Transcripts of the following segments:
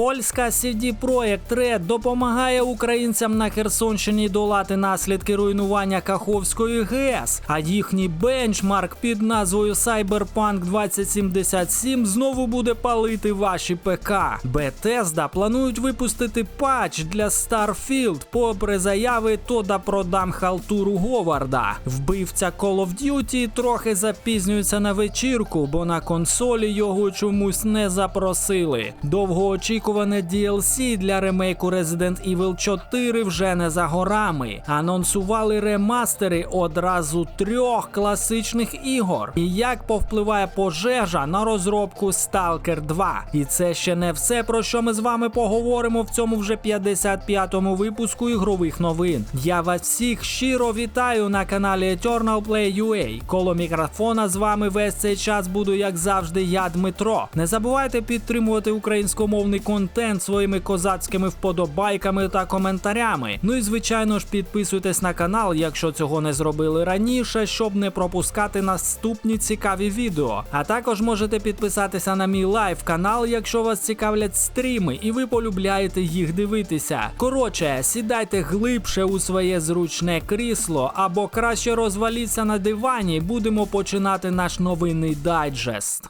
Польська CD Projekt Red допомагає українцям на Херсонщині долати наслідки руйнування Каховської ГЕС, а їхній бенчмарк під назвою Cyberpunk 2077 знову буде палити ваші ПК. Bethesda планують випустити патч для Starfield попри заяви Тода продам халтуру Говарда. Вбивця Call of Duty трохи запізнюється на вечірку, бо на консолі його чомусь не запросили. Довгоочікуване DLC для ремейку Resident Evil 4 вже не за горами. Анонсували ремастери одразу трьох класичних ігор. І як повпливає пожежа на розробку Stalker 2. І це ще не все, про що ми з вами поговоримо в цьому вже 55-му випуску ігрових новин. Я вас всіх щиро вітаю на каналі Eternal Play UA. Коло мікрофона з вами весь цей час буду, як завжди, я Дмитро. Не забувайте підтримувати українськомовний контент своїми козацькими вподобайками та коментарями. Ну і звичайно ж підписуйтесь на канал, якщо цього не зробили раніше, щоб не пропускати наступні цікаві відео. А також можете підписатися на мій лайв канал, якщо вас цікавлять стріми, і ви полюбляєте їх дивитися. Коротше, сідайте глибше у своє зручне крісло або краще розваліться на дивані. Будемо починати наш новинний дайджест.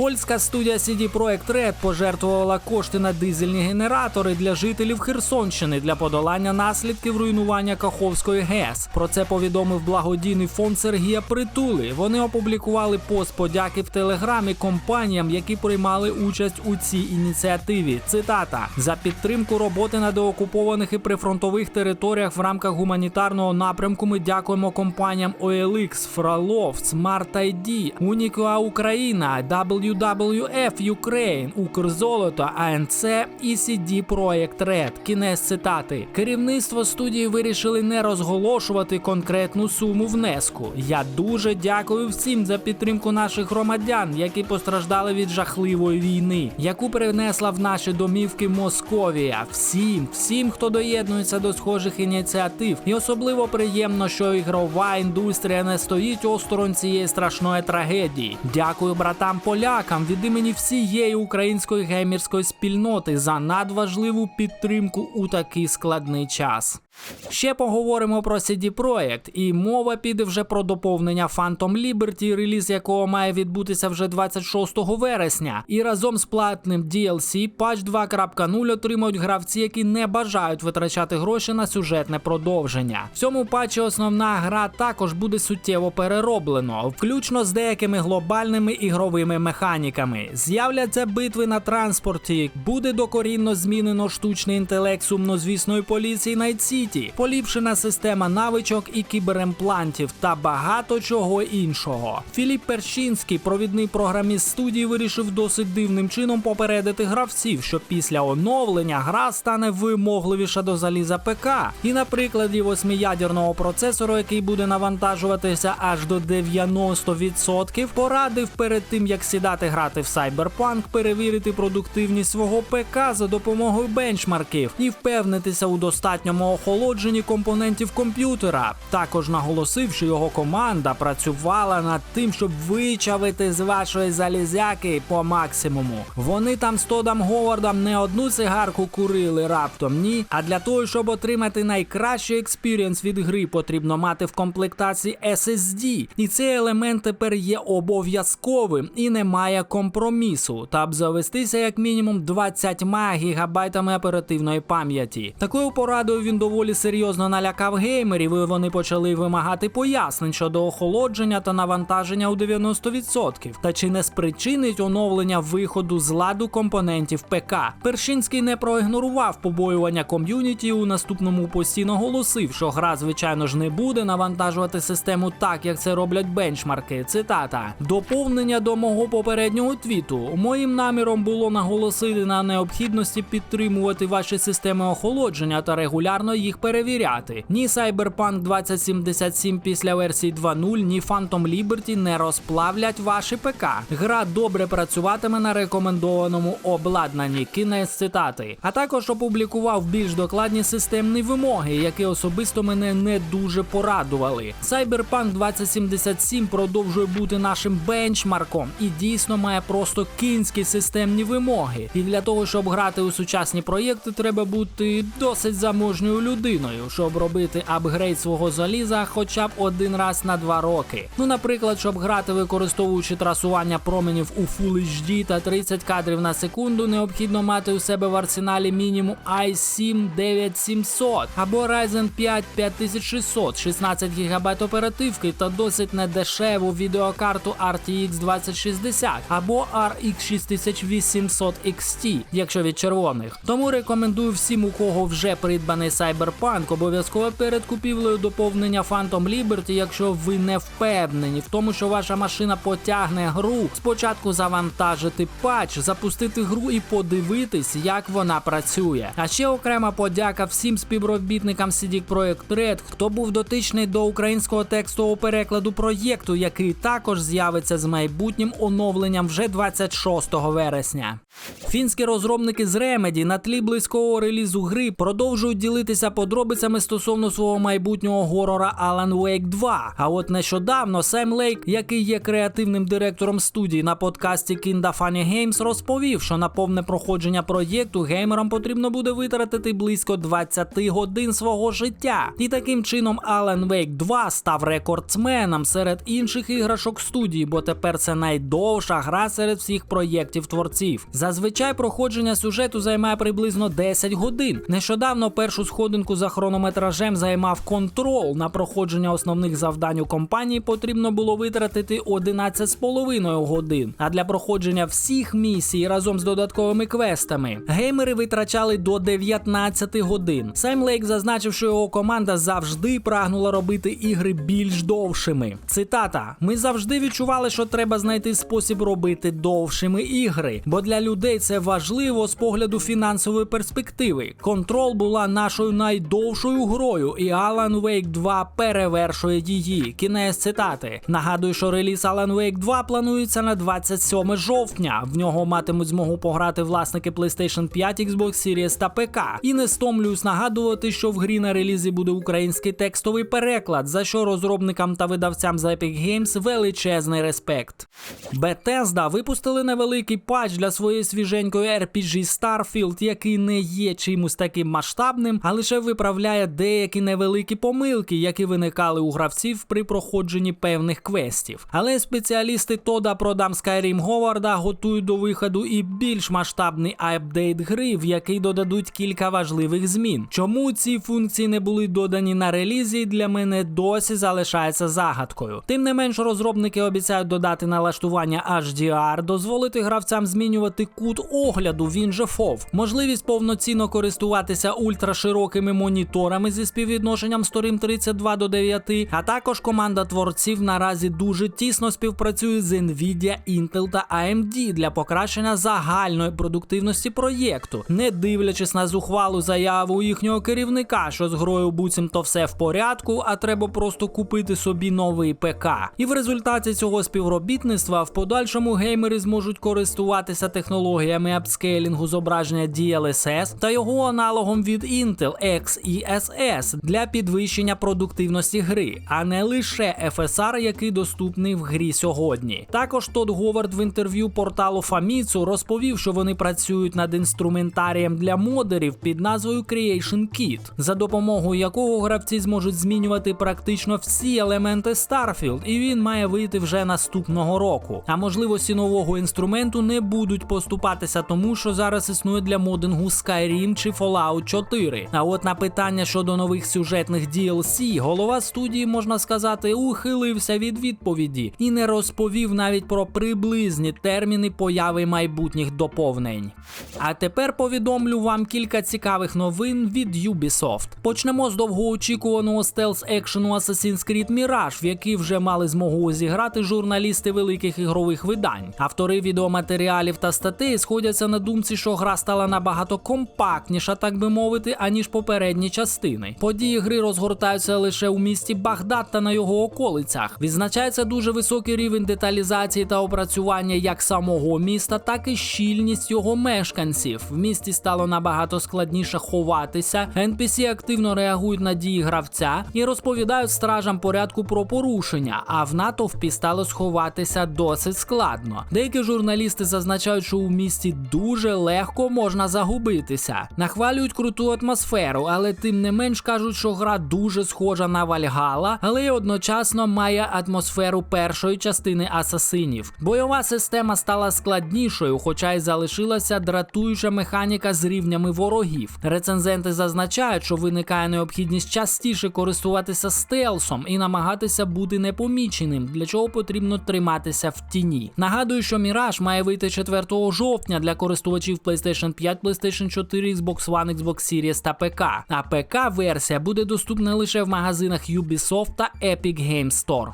Польська студія CD Projekt Red пожертвувала кошти на дизельні генератори для жителів Херсонщини для подолання наслідків руйнування Каховської ГЕС. Про це повідомив благодійний фонд Сергія Притули. Вони опублікували пост подяки в телеграмі компаніям, які приймали участь у цій ініціативі. Цитата за підтримку роботи на деокупованих і прифронтових територіях в рамках гуманітарного напрямку. Ми дякуємо компаніям OLX, Frolov, Smart ID, Unicua Україна, WWF Ukraine, Укрзолото, АНЦ і CD Projekt Red. Кінець цитати. Керівництво студії вирішили не розголошувати конкретну суму внеску. Я дуже дякую всім за підтримку наших громадян, які постраждали від жахливої війни, яку перенесла в наші домівки Московія. Всім, всім, хто доєднується до схожих ініціатив, і особливо приємно, що ігрова індустрія не стоїть осторонь цієї страшної трагедії. Дякую братам полякам від імені всієї української геймерської спільноти за надважливу підтримку у такий складний час. Ще поговоримо про CD Projekt, і мова піде вже про доповнення Phantom Liberty, реліз якого має відбутися вже 26 вересня. І разом з платним DLC Patch 2.0 отримають гравці, які не бажають витрачати гроші на сюжетне продовження. В цьому патчі основна гра також буде суттєво перероблено, включно з деякими глобальними ігровими механіками. З'являться битви на транспорті, буде докорінно змінено штучний інтелект сумнозвісної поліції Night City, поліпшена система навичок і кіберемплантів та багато чого іншого. Філіп Першинський, провідний програміст студії, вирішив досить дивним чином попередити гравців, що після оновлення гра стане вимогливіша до заліза ПК. І на прикладі восьмиядерного процесору, який буде навантажуватися аж до 90%, порадив перед тим як сідати грати в Cyberpunk, перевірити продуктивність свого ПК за допомогою бенчмарків і впевнитися у достатньому охолодженні компонентів комп'ютера. Також наголосив, що його команда працювала над тим, щоб вичавити з вашої залізяки по максимуму. Вони там з Тодом Говардом не одну цигарку курили раптом, ні. А для того, щоб отримати найкращий експірієнс від гри, потрібно мати в комплектації SSD. І цей елемент тепер є обов'язковим і немає компромісу. Та обзавестися як мінімум 20 гігабайтами оперативної пам'яті. Такою порадою він доволі серйозно налякав геймерів, і вони почали вимагати пояснень щодо охолодження та навантаження у 90%. Та чи не спричинить оновлення виходу з ладу компонентів ПК? Першинський не проігнорував побоювання ком'юніті у наступному пості наголосив, що гра, звичайно ж, не буде навантажувати систему так, як це роблять бенчмарки. Цитата: доповнення до мого попереднього твіту. Моїм наміром було наголосити на необхідності підтримувати ваші системи охолодження та регулярно їх перевіряти. Ні Cyberpunk 2077 після версії 2.0, ні Phantom Liberty не розплавлять ваші ПК. Гра добре працюватиме на рекомендованому обладнанні. Кінець цитати. А також опублікував більш докладні системні вимоги, які особисто мене не дуже порадували. Cyberpunk 2077 продовжує бути нашим бенчмарком, і дійсно має просто кінські системні вимоги. І для того, щоб грати у сучасні проєкти, треба бути досить заможньою людиною, щоб робити апгрейд свого заліза хоча б один раз на два роки. Ну, наприклад, щоб грати, використовуючи трасування променів у Full HD та 30 кадрів на секунду, необхідно мати у себе в арсеналі мінімум i7 9700 або Ryzen 5 5600, 16 ГБ оперативки та досить недешеву відеокарту RTX 2060 або RX 6800 XT, якщо від червоних. Тому рекомендую всім, у кого вже придбаний Cyberpunk, обов'язково перед купівлею доповнення Phantom Liberty, якщо ви не впевнені в тому, що ваша машина потягне гру, спочатку завантажити патч, запустити гру і подивитись, як вона працює. А ще окрема подяка всім співробітникам CD Projekt Red, хто був дотичний до українського текстового перекладу проєкту, який також з'явиться з майбутнім оновленням вже 26 вересня. Фінські розробники з Remedy на тлі близького релізу гри продовжують ділитися подробицями стосовно свого майбутнього горора Alan Wake 2. А от нещодавно Сем Лейк, який є креативним директором студії на подкасті Kinda Funny Games, розповів, що на повне проходження проєкту геймерам потрібно буде витратити близько 20 годин свого життя. І таким чином Alan Wake 2 став рекордсменом серед інших іграшок студії, бо тепер це найдовша гра серед всіх проєктів творців. Зазвичай проходження сюжету займає приблизно 10 годин. Нещодавно першу сходинку за хронометражем займав контрол. На проходження основних завдань у компанії потрібно було витратити 11,5 годин. А для проходження всіх місій разом з додатковими квестами геймери витрачали до 19 годин. Сайм Лейк зазначив, що його команда завжди прагнула робити ігри більш довшими. Цитата: Ми завжди відчували, що треба знайти спосіб робити довшими ігри, бо для людей це важливо з погляду фінансової перспективи. Контрол була нашою найдовшою грою, і Alan Wake 2 перевершує її. Кінець цитати. Нагадую, що реліз Alan Wake 2 планується на 27 жовтня. В нього матимуть змогу пограти власники PlayStation 5, Xbox Series та ПК. І не стомлююсь нагадувати, що в грі на релізі буде український текстовий переклад, за що розробникам та видавцям з Epic Games величезний респект. Bethesda випустили невеликий патч для своєї свіженької RPG Starfield, який не є чимось таким масштабним, а лише виправляє деякі невеликі помилки, які виникали у гравців при проходженні певних квестів. Але спеціалісти Тода продам Skyrim Говарда готують до виходу і більш масштабний апдейт гри, в який додадуть кілька важливих змін. Чому ці функції не були додані на релізі, для мене досі залишається загадкою. Тим не менш, розробники обіцяють додати налаштування HDR, дозволити гравцям змінювати кут огляду, він же FOV, можливість повноцінно користуватися ультраширокими моніторами зі співвідношенням сторін 32 до 9, а також команда творців наразі дуже тісно співпрацює з Nvidia, Intel та AMD для покращення загальної продуктивності проєкту, не дивлячись на зухвалу заяву їхнього керівника, що з грою буцімто все в порядку, а треба просто купити собі новий ПК. І в результаті цього співробітництва в подальшому геймери зможуть користуватися технологіями апскейлінгу зображення DLSS та його аналогом від Intel XeSS для підвищення продуктивності гри, а не лише FSR, який доступний в грі сьогодні. Також Тодд Говард в інтерв'ю порталу Famitsu розповів, що вони працюють над інструментарієм для модерів під назвою Creation Kit, за допомогою якого гравці зможуть змінювати практично всі елементи Starfield, і він має вийти вже наступного року. А можливості нового інструменту не будуть поступатися тому, що зараз існує для модингу Skyrim чи Fallout 4. А от на питання щодо нових сюжетних DLC, голова студії, можна сказати, ухилився від відповіді і не розповів навіть про приблизні терміни появи майбутніх доповнень. А тепер повідомлю вам кілька цікавих новин від Ubisoft. Почнемо з довгоочікуваного стелс екшену Assassin's Creed Mirage, в який вже мали змогу зіграти журналісти великих ігрових видань. Автори відеоматеріалів та статей сходяться на думці, що гра стала набагато компактніша, так би мовити, аніж попередні частини. Події гри розгортаються лише у місті Багдад та на його околицях. Відзначається дуже високий рівень деталізації та опрацювання як самого міста, так і щільність його мешканців. В місті стало набагато складніше ховатися. NPC активно реагують на дії гравця і розповідають стражам порядку про порушення, а в натовпі стало сховатися досить складно. Деякі журналісти зазначають, що у місті дуже легко можна загубитися. Нахвалюють круту атмосферу, але тим не менш кажуть, що гра дуже схожа на Вальгала, але й одночасно має атмосферу першої частини асасинів. Бойова система стала складнішою, хоча й залишилася дратуюча механіка з рівнями ворогів. Рецензенти зазначають, що виникає необхідність частіше користуватися стелсом і намагатися бути непоміченим, для чого потрібно триматися в тіні. Нагадую, що Mirage має вийти 4 жовтня для користувачів PlayStation 5, PlayStation 4, Xbox One, Xbox Series та ПК. А ПК-версія буде доступна лише в магазинах Ubisoft та Epic Games Store.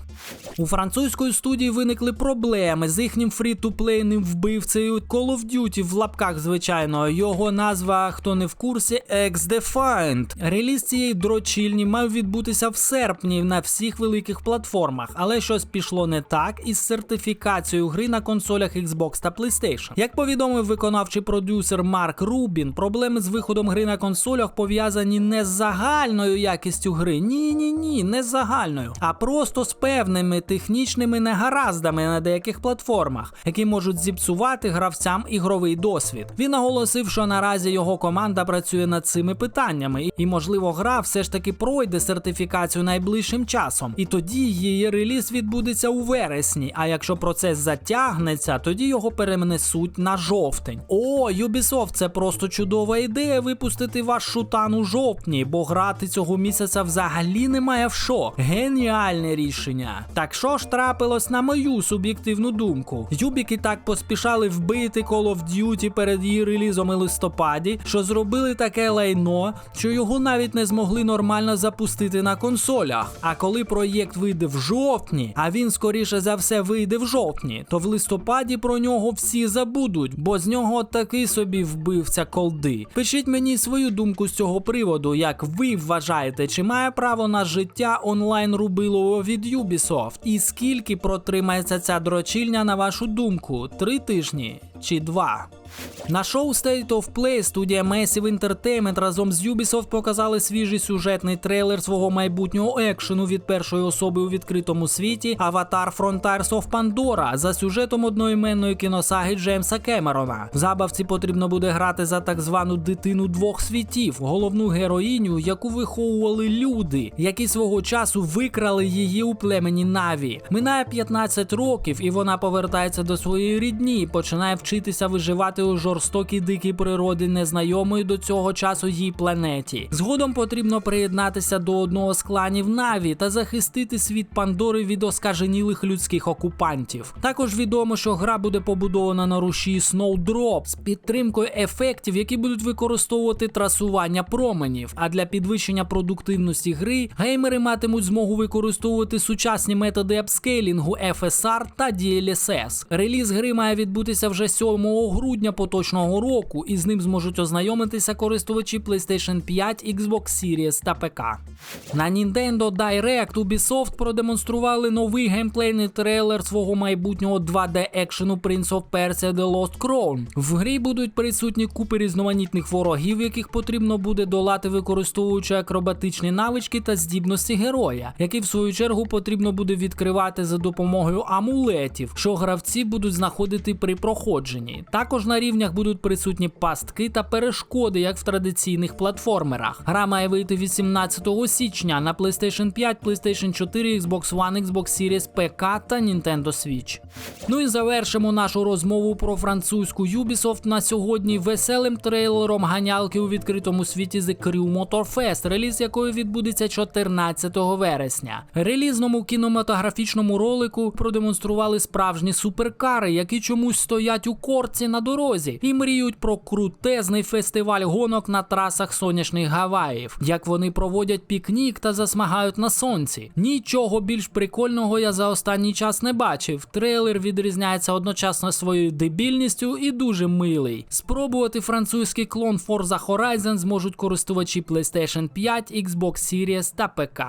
У французької студії виникли проблеми з їхнім фрі-ту-плейним вбивцею Call of Duty в лапках, звичайно. Його назва, хто не в курсі, X-Defiant. Реліз цієї дрочільні мав відбутися в серпні на всіх великих платформах, але щось пішло не так із сертифікацією гри на консолях Xbox та PlayStation. Як повідомив виконавчий продюсер Марк Рубін, проблеми з виходом гри на консолях пов'язані не з загальною якістю гри. Ні, ні, ні, не з загальною, а просто з певними технічними негараздами на деяких платформах, які можуть зіпсувати гравцям ігровий досвід. Він наголосив, що наразі його команда працює над цими питаннями, і, можливо, гра все ж таки пройде сертифікацію найближчим часом, і тоді її реліз відбудеться у вересні. А якщо процес затягнеться, тоді його перенесуть на жовтень. О, Ubisoft, це просто чудова ідея випустити ваш шутан у жовтні, бо грати цього місяця взагалі немає в що. Геніальне рішення. Так що ж трапилось на мою суб'єктивну думку? Юбіки так поспішали вбити Call of Duty перед її релізом у листопаді, що зробили таке лайно, що його навіть не змогли нормально запустити на консолях. А коли проєкт вийде в жовтні, а він скоріше за все вийде в жовтні, то в листопаді про нього всі забудуть, бо з нього такий собі вбивця колди. Пишіть мені свою думку з цього приводу, як ви вважаєте, чи має право на життя онлайн рубилово від Ubisoft? І скільки протримається ця дрочільня на вашу думку? Три тижні чи два? На шоу State of Play студія Massive Entertainment разом з Ubisoft показали свіжий сюжетний трейлер свого майбутнього екшену від першої особи у відкритому світі Avatar Frontiers of Pandora за сюжетом одноіменної кіносаги Джеймса Кемерона. В забавці потрібно буде грати за так звану дитину двох світів, головну героїню, яку виховували люди, які свого часу викрали її у племені Наві. Минає 15 років, і вона повертається до своєї рідні починає вчитися виживати у жорстокій дикій природі незнайомої до цього часу їй планеті. Згодом потрібно приєднатися до одного з кланів Наві та захистити світ Пандори від оскаженілих людських окупантів. Також відомо, що гра буде побудована на руші Snowdrop з підтримкою ефектів, які будуть використовувати трасування променів. А для підвищення продуктивності гри геймери матимуть змогу використовувати сучасні методи апскейлінгу FSR та DLSS. Реліз гри має відбутися вже 7 грудня поточного року, і з ним зможуть ознайомитися користувачі PlayStation 5, Xbox Series та ПК. На Nintendo Direct Ubisoft продемонстрували новий геймплейний трейлер свого майбутнього 2D екшену Prince of Persia The Lost Crown. В грі будуть присутні купи різноманітних ворогів, яких потрібно буде долати, використовуючи акробатичні навички та здібності героя, які в свою чергу потрібно буде відкривати за допомогою амулетів, що гравці будуть знаходити при проходженні. Також на рівнях будуть присутні пастки та перешкоди, як в традиційних платформерах. Гра має вийти 18 січня на PlayStation 5, PlayStation 4, Xbox One, Xbox Series, ПК та Nintendo Switch. Ну і завершимо нашу розмову про французьку Ubisoft на сьогодні веселим трейлером ганялки у відкритому світі The Crew Motor Fest, реліз якої відбудеться 14 вересня. Релізному кінематографічному ролику продемонстрували справжні суперкари, які чомусь стоять у корці на дорозі і мріють про крутезний фестиваль гонок на трасах сонячних Гаваїв, як вони проводять пікнік та засмагають на сонці. Нічого більш прикольного я за останній час не бачив. Трейлер відрізняється одночасно своєю дебільністю і дуже милий. Спробувати французький клон Forza Horizon зможуть користувачі PlayStation 5, Xbox Series та ПК.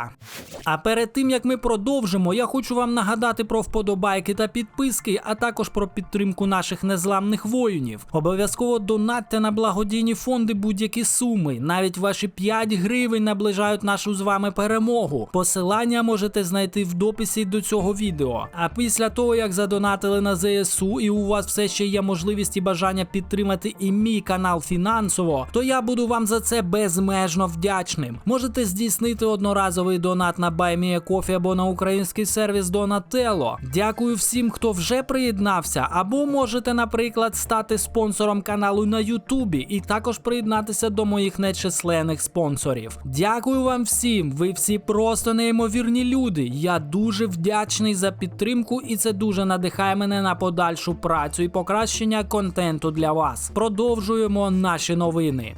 А перед тим як ми продовжимо, я хочу вам нагадати про вподобайки та підписки, а також про підтримку наших незламних воїнів. Мільйонів. Обов'язково донатьте на благодійні фонди будь-які суми. Навіть ваші 5 гривень наближають нашу з вами перемогу. Посилання можете знайти в дописі до цього відео. А після того, як задонатили на ЗСУ, і у вас все ще є можливість і бажання підтримати і мій канал фінансово, то я буду вам за це безмежно вдячним. Можете здійснити одноразовий донат на BuyMeACoffee або на український сервіс Donatello. Дякую всім, хто вже приєднався, або можете, наприклад, стати спонсором каналу на Ютубі і також приєднатися до моїх нечисленних спонсорів. Дякую вам всім. Ви всі просто неймовірні люди. Я дуже вдячний за підтримку, і це дуже надихає мене на подальшу працю і покращення контенту для вас. Продовжуємо наші новини.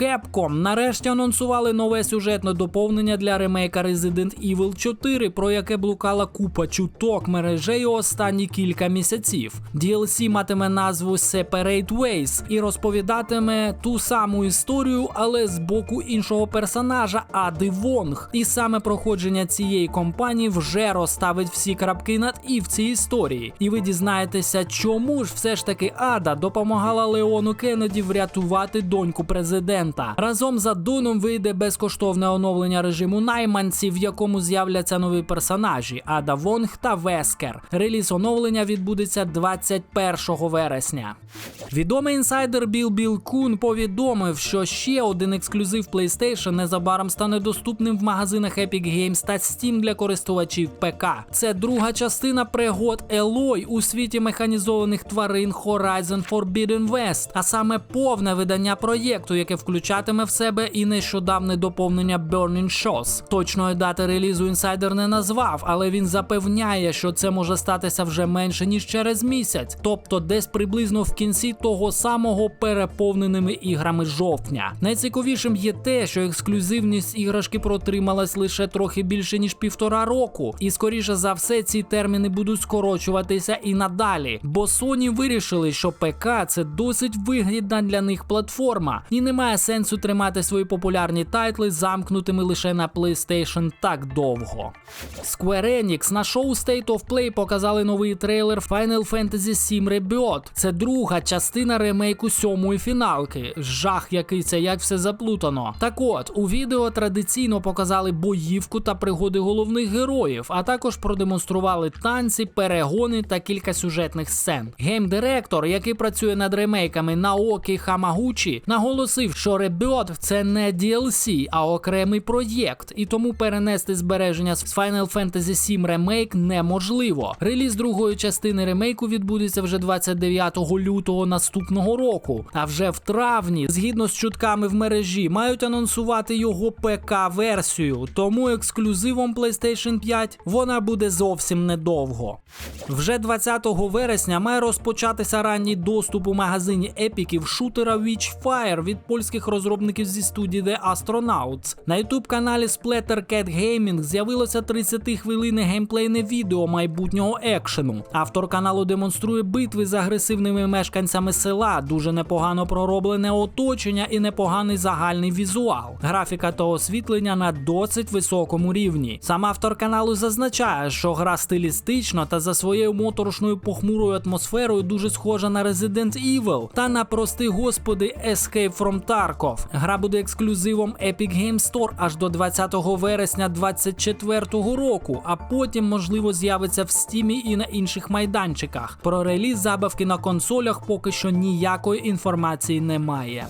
Capcom нарешті анонсували нове сюжетне доповнення для ремейка Resident Evil 4, про яке блукала купа чуток мережею останні кілька місяців. DLC матиме назву Separate Ways і розповідатиме ту саму історію, але з боку іншого персонажа Ади Вонг. І саме проходження цієї компанії вже розставить всі крапки над і в цій історії. І ви дізнаєтеся, чому ж все ж таки Ада допомагала Леону Кеннеді врятувати доньку президента. Разом з Адоном вийде безкоштовне оновлення режиму найманців, в якому з'являться нові персонажі Ада Вонг та Вескер. Реліз оновлення відбудеться 21 вересня. Відомий інсайдер Біл Біл Кун повідомив, що ще один ексклюзив PlayStation незабаром стане доступним в магазинах Epic Games та Steam для користувачів ПК. Це друга частина пригод Елой у світі механізованих тварин Horizon Forbidden West, а саме повне видання проєкту, яке включатиме в себе і нещодавне доповнення Burning Shores. Точної дати релізу інсайдер не назвав, але він запевняє, що це може статися вже менше ніж через місяць, тобто десь приблизно в кінці того самого переповненими іграми жовтня. Найцікавішим є те, що ексклюзивність іграшки протрималась лише трохи більше ніж півтора року, і скоріше за все ці терміни будуть скорочуватися і надалі, бо Sony вирішили, що ПК це досить вигідна для них платформа, і немає сенсу тримати свої популярні тайтли замкнутими лише на PlayStation так довго. Square Enix на шоу State of Play показали новий трейлер Final Fantasy VII Rebirth. Це друга частина ремейку сьомої фіналки. Жах, який це як все заплутано. Так от у відео традиційно показали боївку та пригоди головних героїв, а також продемонстрували танці, перегони та кілька сюжетних сцен. Геймдиректор, який працює над ремейками Наокі Хамагучі, наголосив, що Rebirth – це не DLC, а окремий проєкт, і тому перенести збереження з Final Fantasy VII Remake неможливо. Реліз другої частини ремейку відбудеться вже 29 лютого наступного року. А вже в травні, згідно з чутками в мережі, мають анонсувати його ПК-версію, тому ексклюзивом PlayStation 5 вона буде зовсім недовго. Вже 20 вересня має розпочатися ранній доступ у магазині епіків шутера Witchfire від польських розробників зі студії The Astronauts. На youtube каналі Splatter Cat Gaming з'явилося 30 хвилини геймплейне відео майбутнього екшену. Автор каналу демонструє битви з агресивними мешканцями села, дуже непогано пророблене оточення і непоганий загальний візуал. Графіка та освітлення на досить високому рівні. Сам автор каналу зазначає, що гра стилістично та за своєю моторошною похмурою атмосферою дуже схожа на Resident Evil та на прости господи Escape from Tarkov. Гра буде ексклюзивом Epic Games Store аж до 20 вересня 2024 року, а потім можливо з'явиться в стімі і на інших майданчиках. Про реліз забавки на консолях поки що ніякої інформації немає.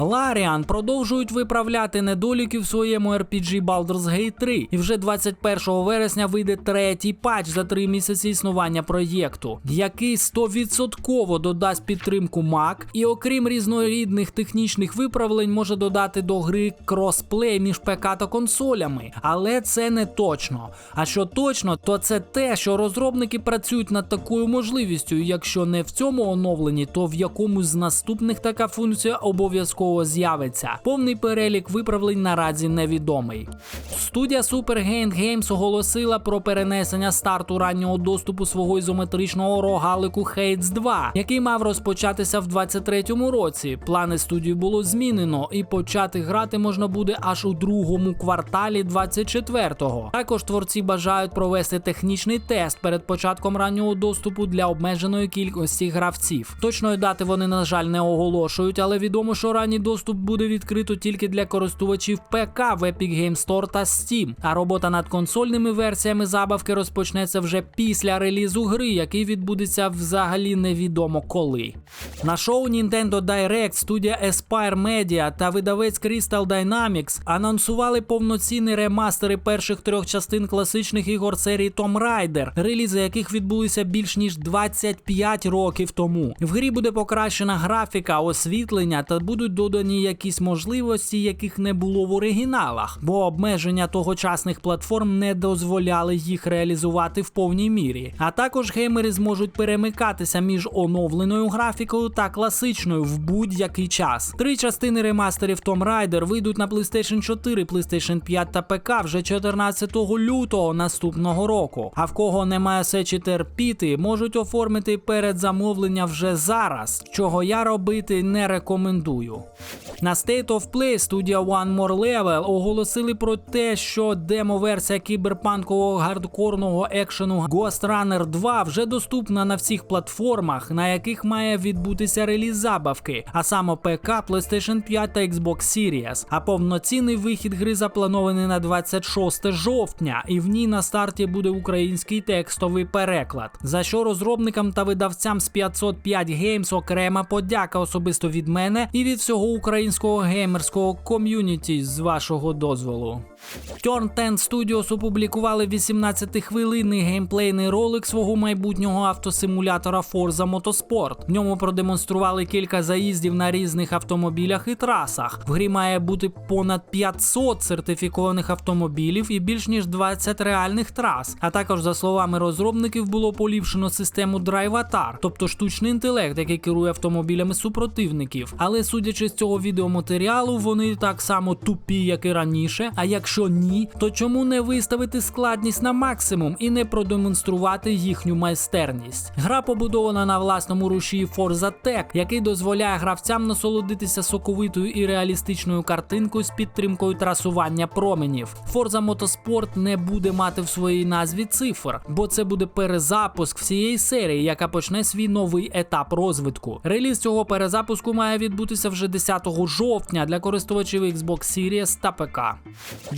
Ларіан продовжують виправляти недоліки в своєму RPG Baldur's Gate 3, і вже 21 вересня вийде третій патч за три місяці існування проєкту, який 100% додасть підтримку Mac, і окрім різнорідних технічних виправлень, може додати до гри кросплей між ПК та консолями. Але це не точно. А що точно, то це те, що розробники працюють над такою можливістю. Якщо не в цьому оновленні, то в якомусь з наступних така функція обов'язково з'явиться. Повний перелік виправлень наразі невідомий. Студія Superhand Games оголосила про перенесення старту раннього доступу свого ізометричного рогалику Hades 2, який мав розпочатися в 23-му році. Плани студії було змінено, і почати грати можна буде аж у другому кварталі 24-го. Також творці бажають провести технічний тест перед початком раннього доступу для обмеженої кількості гравців. Точної дати вони, на жаль, не оголошують, але відомо, що ранній доступ буде відкрито тільки для користувачів ПК в Epic Game Store та Steam, а робота над консольними версіями забавки розпочнеться вже після релізу гри, який відбудеться взагалі невідомо коли. На шоу Nintendo Direct студія Aspire Media та видавець Crystal Dynamics анонсували повноцінні ремастери перших трьох частин класичних ігор серії Tomb Raider, релізи яких відбулися більш ніж 25 років тому. В грі буде покращена графіка, освітлення та будуть додані якісь можливості, яких не було в оригіналах, бо обмеження тогочасних платформ не дозволяли їх реалізувати в повній мірі. А також геймери зможуть перемикатися між оновленою графікою та класичною в будь-який час. Три частини ремастерів Tomb Raider вийдуть на PlayStation 4, PlayStation 5 та ПК вже 14 лютого наступного року. А в кого немає сечі терпіти, можуть оформити передзамовлення вже зараз, чого я робити не рекомендую. На State of Play студія One More Level оголосили про те, що демо-версія кіберпанкового гардкорного екшену Ghost Runner 2 вже доступна на всіх платформах, на яких має відбутися реліз забавки, а саме ПК, PlayStation 5 та Xbox Series. А повноцінний вихід гри запланований на 26 жовтня, і в ній на старті буде український текстовий переклад. За що розробникам та видавцям з 505 Games окрема подяка особисто від мене і від всього українського геймерського ком'юніті з вашого дозволу. Turn 10 Studios опублікували 18-хвилинний геймплейний ролик свого майбутнього автосимулятора Forza Motorsport. В ньому продемонстрували кілька заїздів на різних автомобілях і трасах. В грі має бути понад 500 сертифікованих автомобілів і більш ніж 20 реальних трас. А також, за словами розробників, було поліпшено систему Drive-Atar, тобто штучний інтелект, який керує автомобілями супротивників. Але судячи з цього відеоматеріалу, вони так само тупі, як і раніше. А якщо ні, то чому не виставити складність на максимум і не продемонструвати їхню майстерність? Гра побудована на власному рушії Forza Tech, який дозволяє гравцям насолодитися соковитою і реалістичною картинкою з підтримкою трасування променів. Forza Motorsport не буде мати в своїй назві цифр, бо це буде перезапуск всієї серії, яка почне свій новий етап розвитку. Реліз цього перезапуску має відбутися вже 10 жовтня для користувачів Xbox Series та ПК.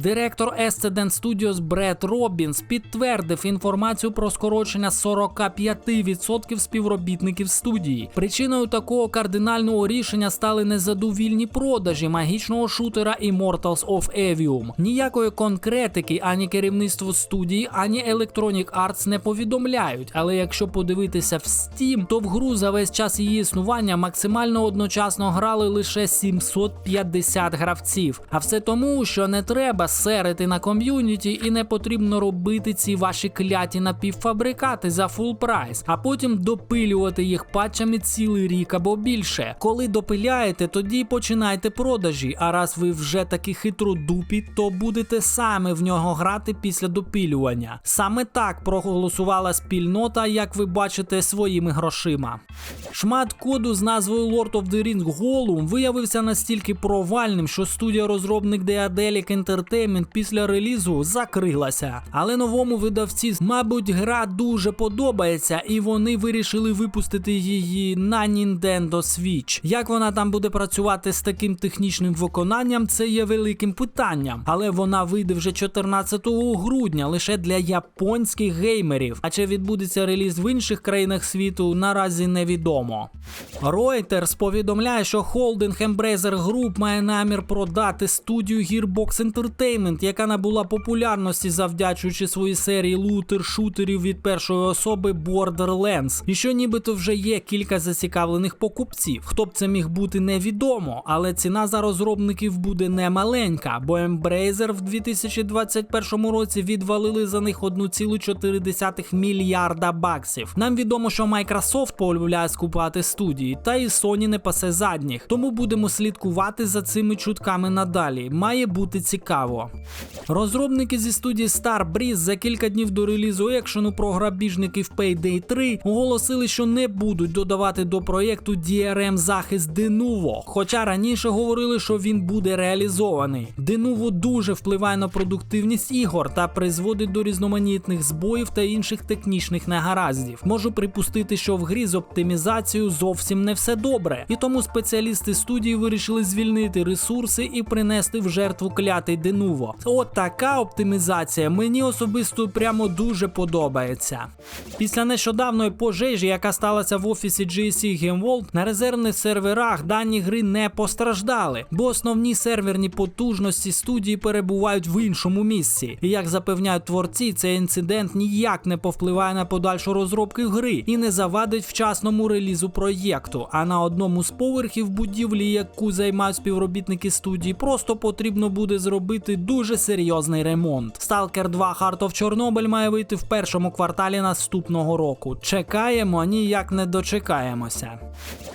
Директор Escedent Studios Бред Робінс підтвердив інформацію про скорочення 45% співробітників студії. Причиною такого кардинального рішення стали незадовільні продажі магічного шутера Immortals of Evium. Ніякої конкретики ані керівництво студії, ані Electronic Arts не повідомляють. Але якщо подивитися в Steam, то в гру за весь час її існування максимально одночасно грали лише 750 гравців. А все тому, що не треба серити на ком'юніті і не потрібно робити ці ваші кляті напівфабрикати за фул прайс, а потім допилювати їх патчами цілий рік або більше. Коли допиляєте, тоді починайте продажі. А раз ви вже такі хитродупі, то будете саме в нього грати після допилювання. Саме так проголосувала спільнота, як ви бачите, своїми грошима. Шмат коду з назвою Lord of the Rings Gollum виявився настільки провальним, що студія розробник Deadelic Entertainment після релізу закрилася. Але новому видавці, мабуть, гра дуже подобається, і вони вирішили випустити її на Nintendo Switch. Як вона там буде працювати з таким технічним виконанням, це є великим питанням. Але вона вийде вже 14 грудня лише для японських геймерів. А чи відбудеться реліз в інших країнах світу, наразі невідомо. Reuters повідомляє, що холдинг Embracer Group має намір продати студію Gearbox Entertainment, яка набула популярності завдячуючи своїй серії лутер-шутерів від першої особи Borderlands. І що нібито вже є кілька зацікавлених покупців. Хто б це міг бути, невідомо, але ціна за розробників буде не маленька, бо Embracer в 2021 році відвалили за них 1,4 мільярда баксів. Нам відомо, що Microsoft полюбляє скупати студії, та і Sony не пасе задніх. Тому будемо слідкувати за цими чутками надалі. Має бути цікаво. Розробники зі студії Star Breeze за кілька днів до релізу екшену про грабіжників Payday 3 оголосили, що не будуть додавати до проєкту DRM захист Denuvo, хоча раніше говорили, що він буде реалізований. Denuvo дуже впливає на продуктивність ігор та призводить до різноманітних збоїв та інших технічних негараздів. Можу припустити, що в грі з оптимізацією зовсім не все добре, і тому спеціалісти студії вирішили звільнити ресурси і принести в жертву клятий Denuvo. От така оптимізація мені особисто прямо дуже подобається. Після нещодавної пожежі, яка сталася в офісі GSC Game World, на резервних серверах дані гри не постраждали, бо основні серверні потужності студії перебувають в іншому місці. І як запевняють творці, цей інцидент ніяк не повпливає на подальшу розробку гри і не завадить вчасному релізу проєкту. А на одному з поверхів будівлі, яку займають співробітники студії, просто потрібно буде зробити дуже серйозний ремонт. Stalker 2 Heart of Chornobyl має вийти в першому кварталі наступного року. Чекаємо, ніяк не дочекаємося.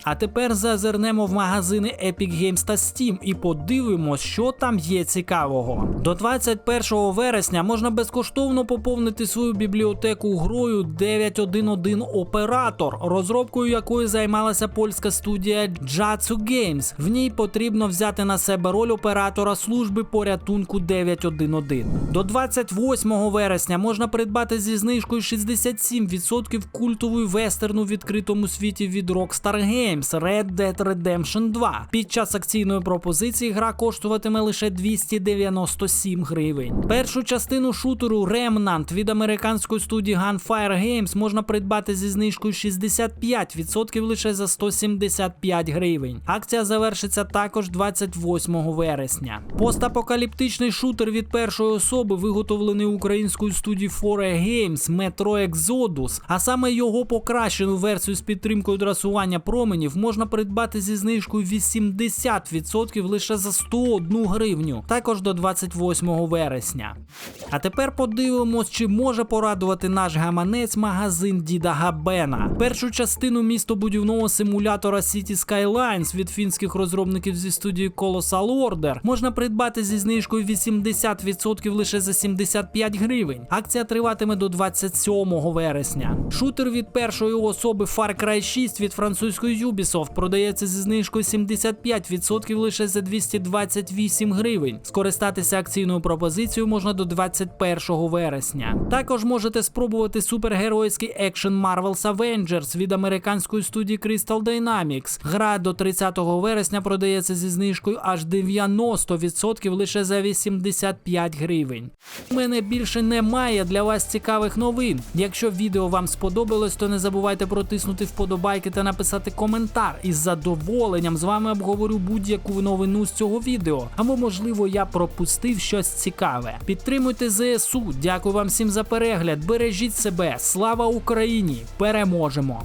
А тепер зазирнемо в магазини Epic Games та Steam і подивимось, що там є цікавого. До 21 вересня можна безкоштовно поповнити свою бібліотеку грою 911 Оператор, розробкою якої займалася польська студія Jatsu Games. В ній потрібно взяти на себе роль оператора служби порятунку 911. До 28 вересня можна придбати зі знижкою 67% культову вестерну в відкритому світі від Rockstar Games Red Dead Redemption 2. Під час акційної пропозиції гра коштуватиме лише 297 гривень. Першу частину шутеру Remnant від американської студії Gunfire Games можна придбати зі знижкою 65% лише за 175 гривень. Акція завершиться також 28 вересня. Постапокаліптичний шутер від першої особи виготовлений українською студією 4 Games Metro Exodus, а саме його покращену версію з підтримкою драсування променів можна придбати зі знижкою 80% лише за 101 гривню, також до 28 вересня. А тепер подивимось, чи може порадувати наш гаманець магазин Діда Габена. Першу частину містобудівного симулятора City Skylines від фінських розробників зі студії Colossal Order можна придбати зі знижкою 80% лише за 75 гривень. Акція триватиме до 27 вересня. Шутер від першої особи Far Cry 6 від французької Ubisoft продається зі знижкою 75% лише за 228 гривень. Скористатися акційною пропозицією можна до 21 вересня. Також можете спробувати супергеройський екшен Marvel's Avengers від американської студії Crystal Dynamics. Гра до 30 вересня продається зі знижкою аж 90% лише за 85 гривень. У мене більше немає для вас цікавих новин. Якщо відео вам сподобалось, то не забувайте протиснути вподобайки та написати коментар. Із задоволенням з вами обговорю будь-яку новину з цього відео. Або, можливо, я пропустив щось цікаве. Підтримуйте ЗСУ. Дякую вам всім за перегляд. Бережіть себе. Слава Україні! Переможемо!